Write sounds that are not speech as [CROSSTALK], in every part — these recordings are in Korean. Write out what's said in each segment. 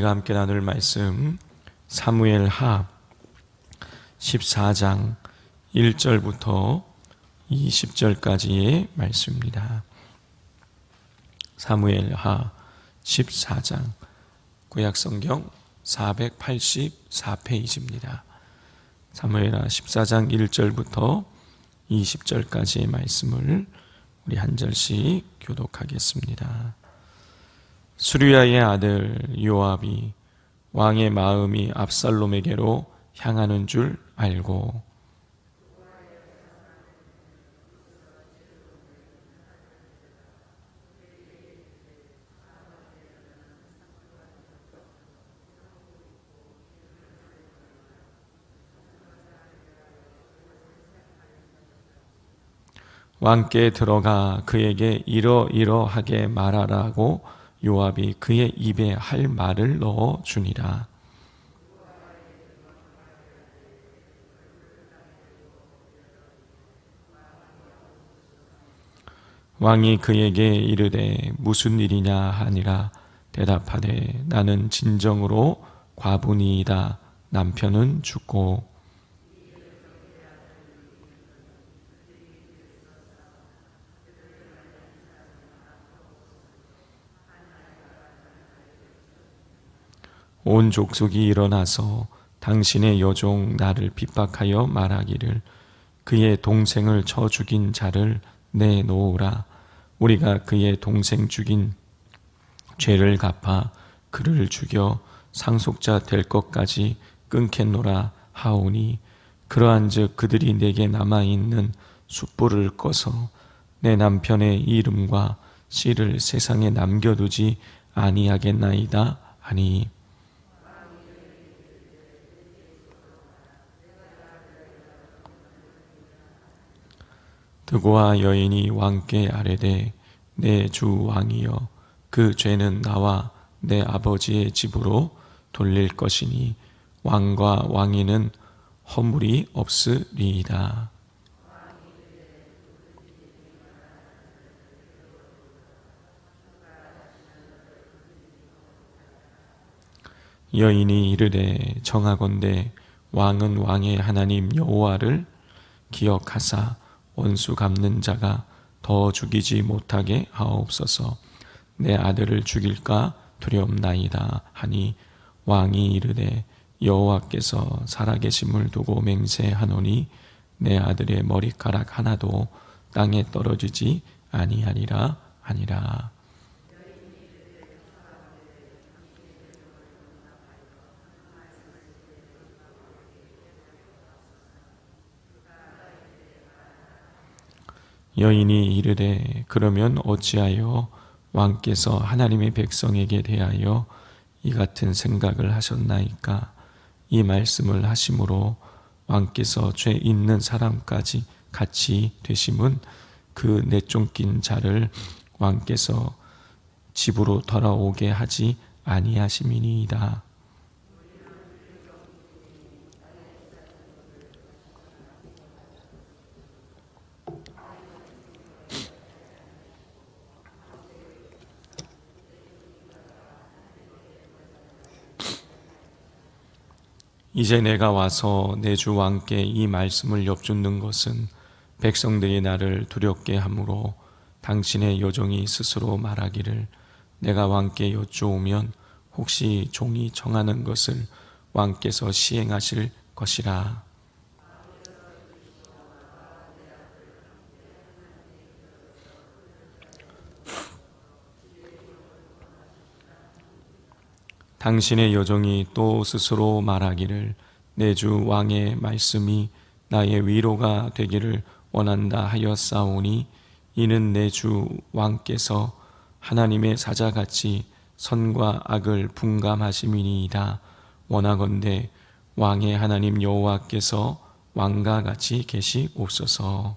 우리가 함께 나눌 말씀 사무엘 하 14장 1절부터 20절까지의 말씀입니다. 사무엘 하 14장 구약 성경 484페이지입니다. 사무엘 하 14장 1절부터 20절까지의 말씀을 우리 한 절씩 교독하겠습니다. 수리아의 아들 요압이 왕의 마음이 압살롬에게로 향하는 줄 알고 왕께 들어가 그에게 이러이러하게 말하라고 요압이 그의 입에 할 말을 넣어 주니라. 왕이 그에게 이르되 무슨 일이냐 하니라 대답하되 나는 진정으로 과분이다 남편은 죽고 온 족속이 일어나서 당신의 여종 나를 핍박하여 말하기를 그의 동생을 쳐 죽인 자를 내놓으라. 우리가 그의 동생 죽인 죄를 갚아 그를 죽여 상속자 될 것까지 끊겠노라 하오니 그러한즉 그들이 내게 남아 있는 숯불을 꺼서 내 남편의 이름과 씨를 세상에 남겨두지 아니하겠나이다 하니 드고와 여인이 왕께 아뢰되 내 주 왕이여 그 죄는 나와 내 아버지의 집으로 돌릴 것이니 왕과 왕이는 허물이 없으리이다. 여인이 이르되 정하건대 왕은 왕의 하나님 여호와를 기억하사 원수 갚는 자가 더 죽이지 못하게 하옵소서. 내 아들을 죽일까 두렵나이다 하니 왕이 이르되 여호와께서 살아계심을 두고 맹세하노니 내 아들의 머리카락 하나도 땅에 떨어지지 아니하리라 하니라 여인이 이르되 그러면 어찌하여 왕께서 하나님의 백성에게 대하여 이 같은 생각을 하셨나이까 이 말씀을 하심으로 왕께서 죄 있는 사람까지 같이 되심은 그 내쫓긴 자를 왕께서 집으로 돌아오게 하지 아니하심이니이다. 이제 내가 와서 내 주 왕께 이 말씀을 엿주는 것은 백성들이 나를 두렵게 하므로 당신의 여종이 스스로 말하기를 내가 왕께 여쭈오면 혹시 종이 정하는 것을 왕께서 시행하실 것이라. 당신의 여종이 또 스스로 말하기를 내 주 왕의 말씀이 나의 위로가 되기를 원한다 하였사오니 이는 내 주 왕께서 하나님의 사자같이 선과 악을 분감하심이니이다 원하건대 왕의 하나님 여호와께서 왕과 같이 계시옵소서.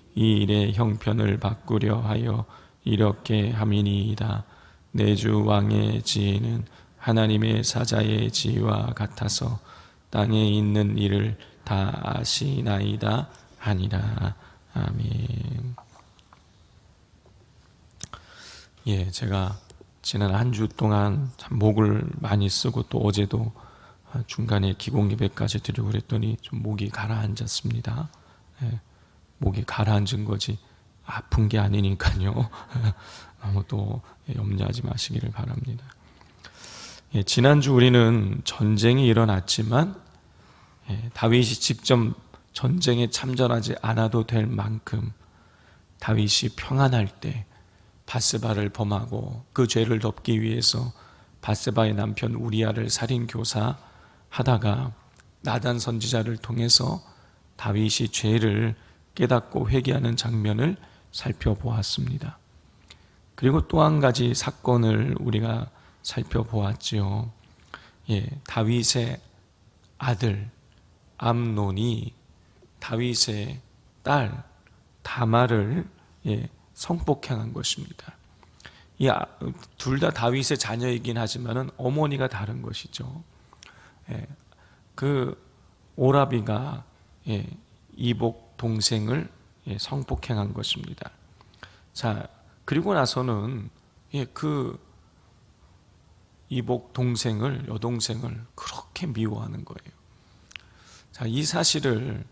이 일의 형편을 바꾸려 하여 이렇게 함이니이다. 내주 왕의 지혜는 하나님의 사자의 지혜와 같아서 땅에 있는 일을 다 아시나이다 하니라. 아멘. 예, 제가 지난 한 주 동안 참 목을 많이 쓰고 또 어제도 중간에 기공 예배까지 드리고 그랬더니 좀 목이 가라앉았습니다. 예, 목이 가라앉은 거지 아픈 게 아니니까요. [LAUGHS] 아무도 염려하지 마시기를 바랍니다. 예, 지난주 우리는 전쟁이 일어났지만 예, 다윗이 직접 전쟁에 참전하지 않아도 될 만큼 다윗이 평안할 때 바스바를 범하고 그 죄를 덮기 위해서 바스바의 남편 우리아를 살인 교사 하다가 나단 선지자를 통해서 다윗이 죄를 깨닫고 회개하는 장면을 살펴보았습니다. 그리고 또 한 가지 사건을 우리가 살펴보았지요. 예, 다윗의 아들 암논이 다윗의 딸 다마를 예, 성폭행한 것입니다. 둘 다 다윗의 자녀이긴 하지만은 어머니가 다른 것이죠. 예, 그 오라비가 예, 이복 동생을 예, 성폭행한 것입니다. 자 그리고 나서는 예, 그 이복 동생을 여동생을 그렇게 미워하는 거예요. 자, 이 사실을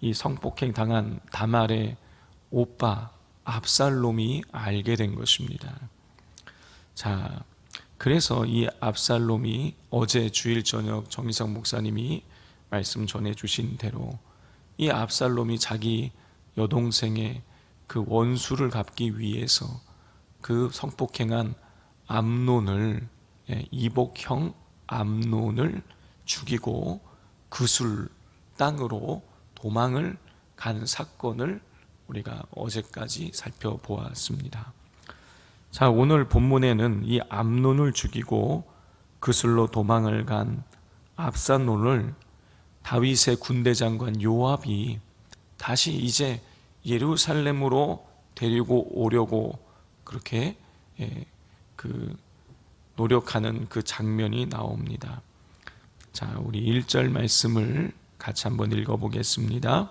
이 성폭행 당한 다말의 오빠 압살롬이 알게 된 것입니다. 자, 그래서 이 압살롬이 어제 주일 저녁 정희성 목사님이 말씀 전해 주신 대로 이 압살롬이 자기 여동생의 그 원수를 갚기 위해서 그 성폭행한 암론을 예, 이복형 암론을 죽이고 그술 땅으로 도망을 간 사건을 우리가 어제까지 살펴보았습니다. 자, 오늘 본문에는 이 암론을 죽이고 그슬로 도망을 간 압산론을 다윗의 군대 장관 요압이 다시 이제 예루살렘으로 데리고 오려고 그렇게 예, 그 노력하는 그 장면이 나옵니다. 자, 우리 1절 말씀을 같이 한번 읽어 보겠습니다.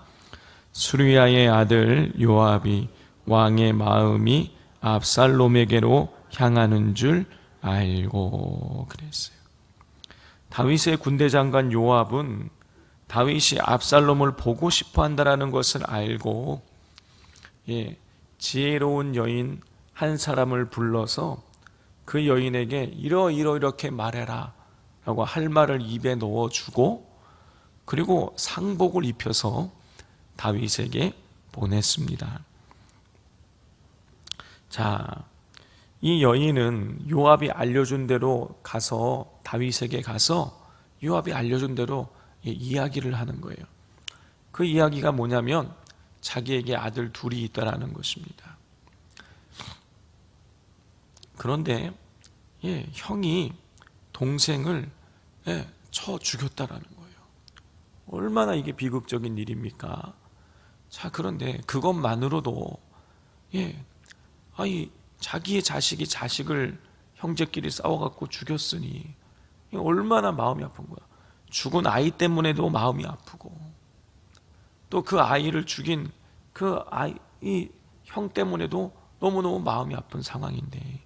수리아의 아들 요압이 왕의 마음이 압살롬에게로 향하는 줄 알고 그랬어요. 다윗의 군대 장관 요압은 다윗이 압살롬을 보고 싶어 한다라는 것을 알고 예, 지혜로운 여인 한 사람을 불러서 그 여인에게 이러이러 이렇게 말해라 라고 할 말을 입에 넣어 주고 그리고 상복을 입혀서 다윗에게 보냈습니다. 자, 이 여인은 요압이 알려준 대로 가서 다윗에게 가서 요압이 알려준 대로 이야기를 하는 거예요. 그 이야기가 뭐냐면 자기에게 아들 둘이 있다라는 것입니다. 그런데 예, 형이 동생을 예, 쳐 죽였다라는 거예요. 얼마나 이게 비극적인 일입니까? 자, 그런데 그것만으로도 예, 아이 자기의 자식이 자식을 형제끼리 싸워갖고 죽였으니 얼마나 마음이 아픈 거야. 죽은 아이 때문에도 마음이 아프고 또 그 아이를 죽인 그 아이 형 때문에도 너무너무 마음이 아픈 상황인데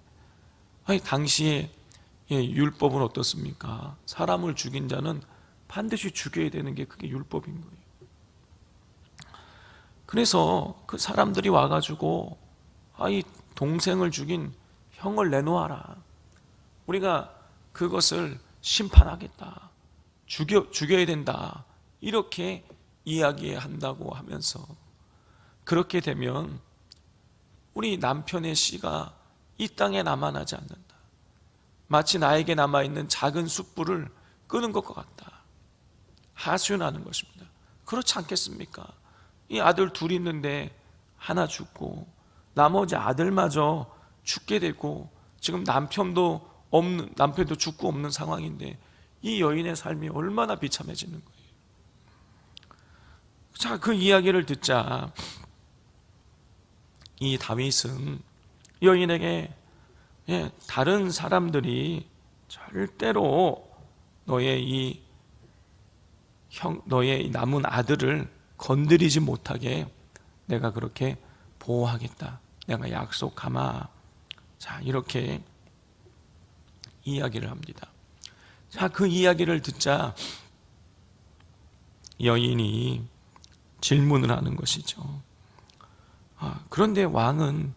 아니 당시에 예, 율법은 어떻습니까? 사람을 죽인 자는 반드시 죽여야 되는 게 그게 율법인 거예요. 그래서 그 사람들이 와가지고 아이 동생을 죽인 형을 내놓아라. 우리가 그것을 심판하겠다. 죽여 죽여야 된다. 이렇게 이야기한다고 하면서 그렇게 되면 우리 남편의 씨가 이 땅에 남아나지 않는다. 마치 나에게 남아있는 작은 숯불을 끄는 것과 같다. 하소연하는 것입니다. 그렇지 않겠습니까? 이 아들 둘이 있는데 하나 죽고 나머지 아들마저 죽게 되고 지금 남편도 없는 남편도 죽고 없는 상황인데 이 여인의 삶이 얼마나 비참해지는 거예요. 자, 그 이야기를 듣자 이 다윗은 여인에게 예, 다른 사람들이 절대로 너의 이 형, 너의 이 남은 아들을 건드리지 못하게 내가 그렇게 보호하겠다. 내가 약속하마. 자, 이렇게 이야기를 합니다. 자, 그 이야기를 듣자 여인이 질문을 하는 것이죠. 아, 그런데 왕은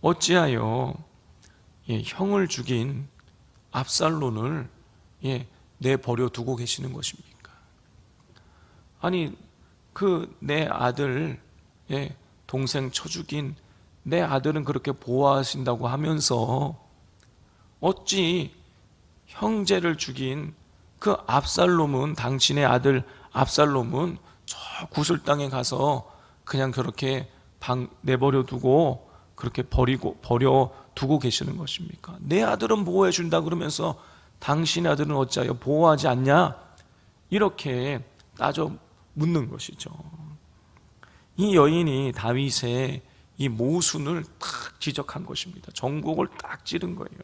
어찌하여 예, 형을 죽인 압살론을 예, 내버려 두고 계시는 것입니까? 아니 그 내 아들 예, 동생 쳐 죽인 내 아들은 그렇게 보호하신다고 하면서 어찌 형제를 죽인 그 압살롬은 당신의 아들 압살롬은 저 구슬 땅에 가서 그냥 그렇게 방 내버려 두고 그렇게 버리고 버려 두고 계시는 것입니까? 내 아들은 보호해 준다 그러면서 당신의 아들은 어찌하여 보호하지 않냐? 이렇게 따져 묻는 것이죠. 이 여인이 다윗의 이 모순을 딱 지적한 것입니다. 정곡을 딱 찌른 거예요.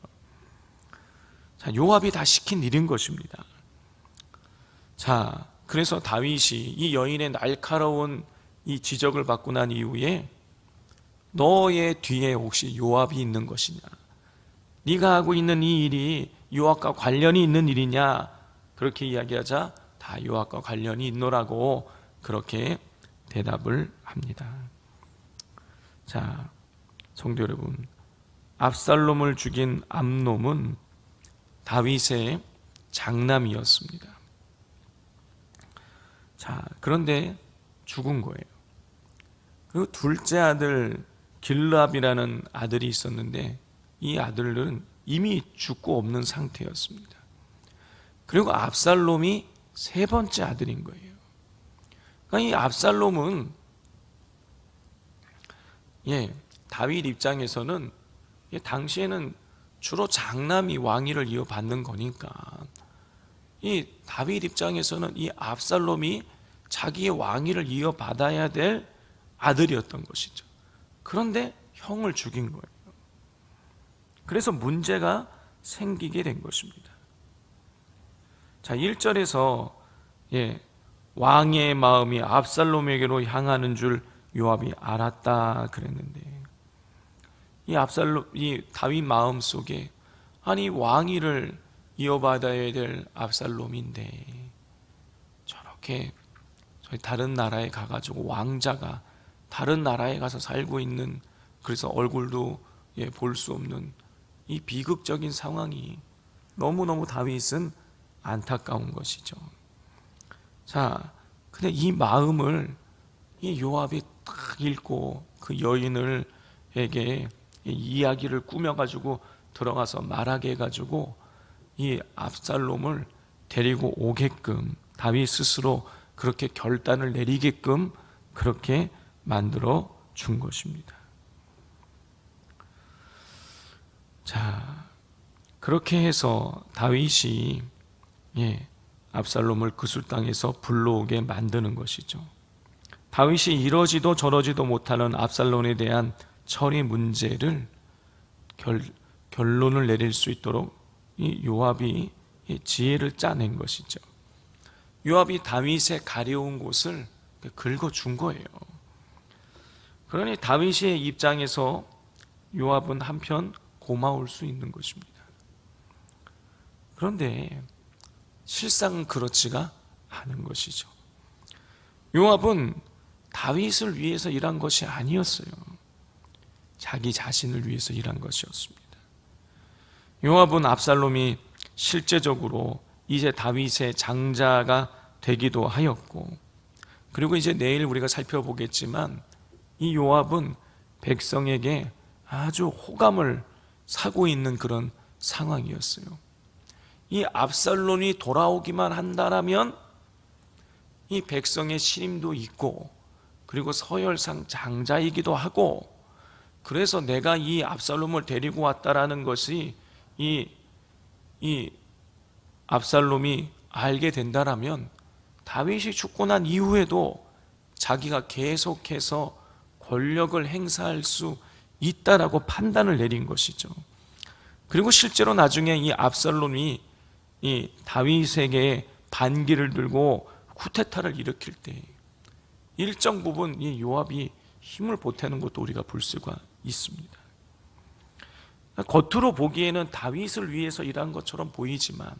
자, 요압이 다 시킨 일인 것입니다. 자, 그래서 다윗이 이 여인의 날카로운 이 지적을 받고 난 이후에 너의 뒤에 혹시 요압이 있는 것이냐? 네가 하고 있는 이 일이 요압과 관련이 있는 일이냐? 그렇게 이야기하자 다 요압과 관련이 있노라고 그렇게 대답을 합니다. 자, 성도 여러분, 압살롬을 죽인 암놈은 다윗의 장남이었습니다. 자, 그런데 죽은 거예요. 그리고 둘째 아들 길랍이라는 아들이 있었는데 이 아들은 이미 죽고 없는 상태였습니다. 그리고 압살롬이 세 번째 아들인 거예요. 그러니까 이 압살롬은 예, 다윗 입장에서는 예, 당시에는 주로 장남이 왕위를 이어받는 거니까 이 다윗 입장에서는 이 압살롬이 자기의 왕위를 이어받아야 될 아들이었던 것이죠. 그런데 형을 죽인 거예요. 그래서 문제가 생기게 된 것입니다. 자, 1절에서 예, 왕의 마음이 압살롬에게로 향하는 줄 요압이 알았다 그랬는데 이 압살롬 이 다윗 마음 속에 아니 왕위를 이어받아야 될 압살롬인데 저렇게 저희 다른 나라에 가가지고 왕자가 다른 나라에 가서 살고 있는 그래서 얼굴도 예, 볼 수 없는 이 비극적인 상황이 너무너무 다윗은 안타까운 것이죠. 자, 근데 이 마음을 이 요압이 딱 읽고 그 여인을 에게 이야기를 꾸며가지고 들어가서 말하게 해가지고 이 압살롬을 데리고 오게끔 다윗 스스로 그렇게 결단을 내리게끔 그렇게 만들어 준 것입니다. 자, 그렇게 해서 다윗이 예, 압살롬을 그술 땅에서 불러오게 만드는 것이죠. 다윗이 이러지도 저러지도 못하는 압살롬에 대한 처리 문제를 결, 결론을 내릴 수 있도록 이 요압이 지혜를 짜낸 것이죠. 요압이 다윗의 가려운 곳을 긁어준 거예요. 그러니 다윗의 입장에서 요압은 한편 고마울 수 있는 것입니다. 그런데 실상은 그렇지가 않은 것이죠. 요압은 다윗을 위해서 일한 것이 아니었어요. 자기 자신을 위해서 일한 것이었습니다. 요압은 압살롬이 실제적으로 이제 다윗의 장자가 되기도 하였고 그리고 이제 내일 우리가 살펴보겠지만 이 요압은 백성에게 아주 호감을 사고 있는 그런 상황이었어요. 이 압살롬이 돌아오기만 한다라면 이 백성의 신임도 있고 그리고 서열상 장자이기도 하고 그래서 내가 이 압살롬을 데리고 왔다라는 것이 이, 이 압살롬이 알게 된다라면 다윗이 죽고 난 이후에도 자기가 계속해서 권력을 행사할 수 있다라고 판단을 내린 것이죠. 그리고 실제로 나중에 이 압살롬이 이 다윗에게 반기를 들고 쿠데타를 일으킬 때 일정 부분 이 요압이 힘을 보태는 것도 우리가 볼 수가 있습니다. 겉으로 보기에는 다윗을 위해서 일한 것처럼 보이지만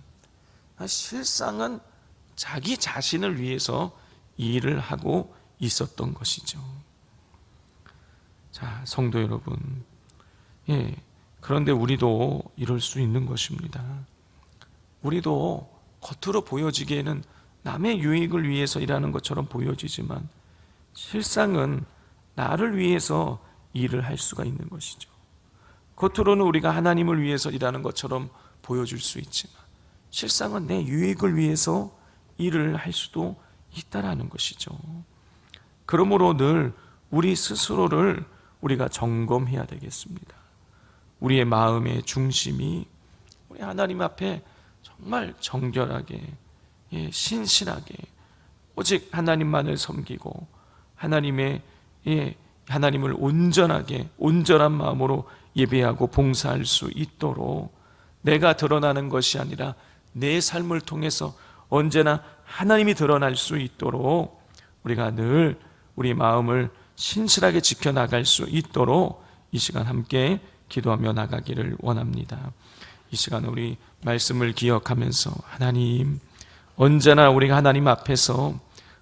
실상은 자기 자신을 위해서 이 일을 하고 있었던 것이죠. 자, 성도 여러분. 예. 그런데 우리도 이럴 수 있는 것입니다. 우리도 겉으로 보여지기에는 남의 유익을 위해서 일하는 것처럼 보여지지만 실상은 나를 위해서 일을 할 수가 있는 것이죠. 겉으로는 우리가 하나님을 위해서 일하는 것처럼 보여줄 수 있지만 실상은 내 유익을 위해서 일을 할 수도 있다라는 것이죠. 그러므로 늘 우리 스스로를 우리가 점검해야 되겠습니다. 우리의 마음의 중심이 우리 하나님 앞에 정말 정결하게 예, 신실하게 오직 하나님만을 섬기고 하나님의 예, 하나님을 온전하게 온전한 마음으로 예배하고 봉사할 수 있도록 내가 드러나는 것이 아니라 내 삶을 통해서 언제나 하나님이 드러날 수 있도록 우리가 늘 우리 마음을 신실하게 지켜나갈 수 있도록 이 시간 함께 기도하며 나가기를 원합니다. 이 시간 우리 말씀을 기억하면서 하나님 언제나 우리가 하나님 앞에서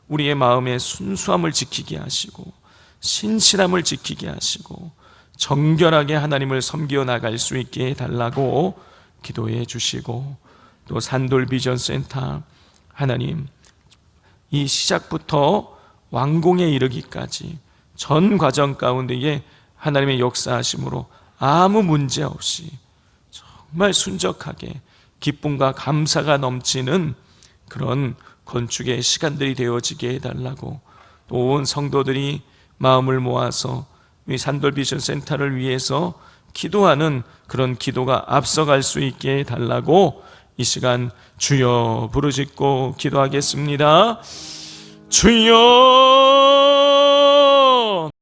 우리의 마음의 순수함을 지키게 하시고 신실함을 지키게 하시고 정결하게 하나님을 섬겨 나갈 수 있게 해달라고 기도해 주시고 또 산돌 비전 센터 하나님 이 시작부터 완공에 이르기까지 전 과정 가운데에 하나님의 역사하심으로 아무 문제 없이 정말 순적하게 기쁨과 감사가 넘치는 그런 건축의 시간들이 되어지게 해달라고 또 온 성도들이 마음을 모아서 이 산돌 비전 센터를 위해서 기도하는 그런 기도가 앞서갈 수 있게 해달라고 이 시간 주여 부르짖고 기도하겠습니다. 주여